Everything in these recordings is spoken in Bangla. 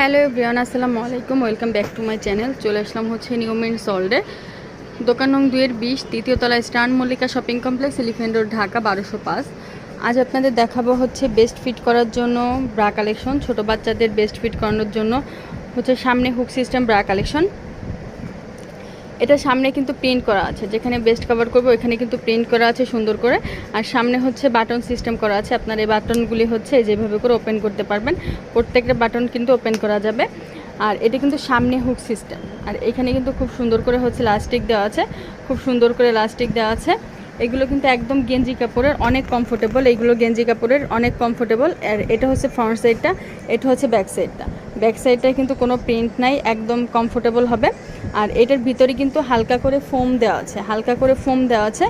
হ্যালো ব্রিয়ান আসসালামু আলাইকুম, welcome back to my channel. চলে আসলাম হচ্ছে নিউমেন্ট সল্ডে দোকান নং দুয়ের বিশ তৃতীয় তলায় স্টান Mallika shopping complex elephant road Dhaka, বারোশো পাঁচ। আজ আপনাদের দেখাবো হচ্ছে বেস্ট ফিট করার জন্য ব্রা কালেকশন ছোটো বাচ্চাদের বেস্ট ফিট করানোর জন্য হচ্ছে সামনে হুক সিস্টেম ব্রা কালেকশন এটা সামনে কিন্তু প্রিন্ট করা আছে। যেখানে বেস্ট কভার করব, ওইখানে কিন্তু প্রিন্ট করা আছে সুন্দর করে। আর সামনে হচ্ছে বাটন সিস্টেম করা আছে। আপনার এই বাটনগুলি হচ্ছে যেভাবে করে ওপেন করতে পারবেন। প্রত্যেকটা বাটন কিন্তু ওপেন করা যাবে। আর এটা কিন্তু সামনে হুক সিস্টেম আর এখানে কিন্তু খুব সুন্দর করে হচ্ছে লাস্টিক দেওয়া আছে। খুব সুন্দর করে লাস্টিক দেওয়া আছে। এগুলো কিন্তু একদম গেঞ্জি কাপড়ের অনেক কমফোর্টেবল এইগুলো গেঞ্জি কাপড়ের অনেক কমফোর্টেবল আর এটা হচ্ছে ফ্রন্ট সাইডটা এটা হচ্ছে ব্যাক সাইডটা ব্যাক সাইডটায় কিন্তু কোনো প্রিন্ট নাই, একদম কমফোর্টেবল হবে। আর এটার ভিতরে কিন্তু হালকা করে ফোম দেওয়া আছে, হালকা করে ফোম দেওয়া আছে।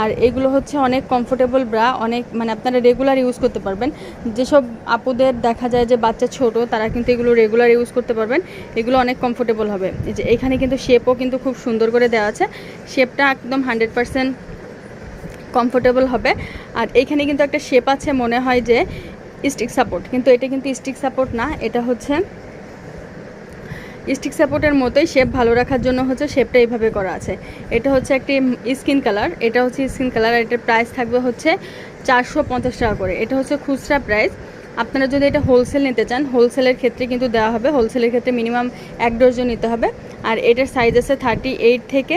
আর এগুলো হচ্ছে অনেক কমফোর্টেবল ব্রা অনেক মানে আপনারা রেগুলার ইউজ করতে পারবেন। যেসব আপুদের দেখা যায় যে বাচ্চা ছোট, তারা কিন্তু এগুলো রেগুলার ইউজ করতে পারবেন। এগুলো অনেক কমফোর্টেবল হবে। যে এখানে কিন্তু শেপও কিন্তু খুব সুন্দর করে দেওয়া আছে। শেপটা একদম হান্ড্রেড পারসেন্ট কমফোর্টেবল হবে। আর এইখানে কিন্তু একটা শেপ আছে, মনে হয় যে স্টিক সাপোর্ট কিন্তু এটা কিন্তু স্টিক সাপোর্ট না, এটা হচ্ছে স্টিক সাপোর্টের মতোই শেপ ভালো রাখার জন্য হচ্ছে শেপটা এইভাবে করা আছে। এটা হচ্ছে একটি স্কিন কালার এটা হচ্ছে স্কিন কালার আর এটার প্রাইস থাকবে হচ্ছে চারশো পঞ্চাশ টাকা করে। এটা হচ্ছে খুচরা প্রাইস আপনারা যদি এটা হোলসেল নিতে চান হোলসেলের ক্ষেত্রে কিন্তু দেওয়া হবে। হোলসেলের ক্ষেত্রে মিনিমাম এক ডজন নিতে হবে। আর এটার সাইজ আছে থার্টি এইট থেকে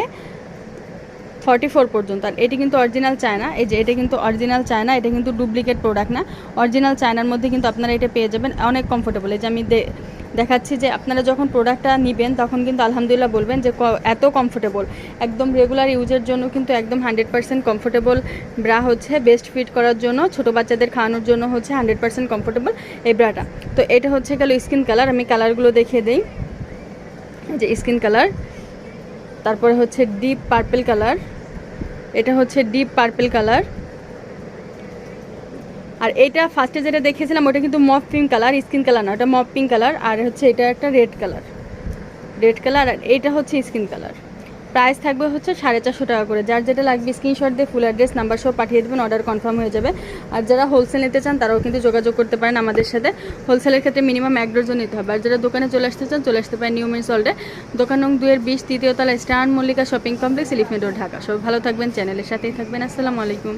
ফর্টি ফোর পর্যন্ত। আর এটি কিন্তু অরিজিনাল চায়না এই যে এটা কিন্তু অরিজিনাল চায়না এটা কিন্তু ডুপ্লিকেট প্রোডাক্ট না। অরিজিনাল চায়নার মধ্যে কিন্তু আপনারা এটা পেয়ে যাবেন, অনেক কমফোর্টেবল এই যে আমি দেখাচ্ছি যে আপনারা যখন প্রোডাক্টটা নেবেন, তখন কিন্তু আলহামদুলিল্লাহ বলবেন যে এত কমফোর্টেবল একদম রেগুলার ইউজের জন্য কিন্তু একদম হান্ড্রেড পার্সেন্ট কমফোর্টেবল ব্রা হচ্ছে। বেস্ট ফিট করার জন্য, ছোট বাচ্চাদের খাওয়ানোর জন্য হচ্ছে হান্ড্রেড পার্সেন্ট কমফোর্টেবল এই ব্রাটা তো এটা হচ্ছে গেল স্কিন কালার আমি কালারগুলো দেখিয়ে দিই। যে স্কিন কালার তারপরে হচ্ছে ডিপ পার্পেল কালার এটা হচ্ছে ডিপ পার্পেল কালার আর এটা ফার্স্টে যেটা দেখেছিলাম, ওটা কিন্তু মফ পিঙ্ক কালার স্কিন কালার না, ওটা মফ পিঙ্ক কালার আর হচ্ছে এটা একটা রেড কালার রেড কালার আর এটা হচ্ছে স্কিন কালার প্রাইস থাকবে হচ্ছে সাড়ে চারশো টাকা করে। যার যেটা লাগবে স্ক্রিনশট দিয়ে ফুল অ্যাড্রেস নাম্বার সব পাঠিয়ে দেবেন অর্ডার কনফার্ম হয়ে যাবে। আর যারা হোলসেল নিতে চান, তারাও কিন্তু যোগাযোগ করতে পারেন আমাদের সাথে। হোলসেলের ক্ষেত্রে মিনিমাম এক ডজন নিতে হবে। আর যারা দোকানে চলে আসতে চান, চলে আসতে পারেন নিউ মিনসল্টে দোকান নং দুয়ের বিশ, তৃতীয় তলা স্টান Mallika shopping complex elephant road Dhaka. সব ভালো থাকবেন চ্যানেলের সাথেই থাকবেন। আসসালামু আলাইকুম।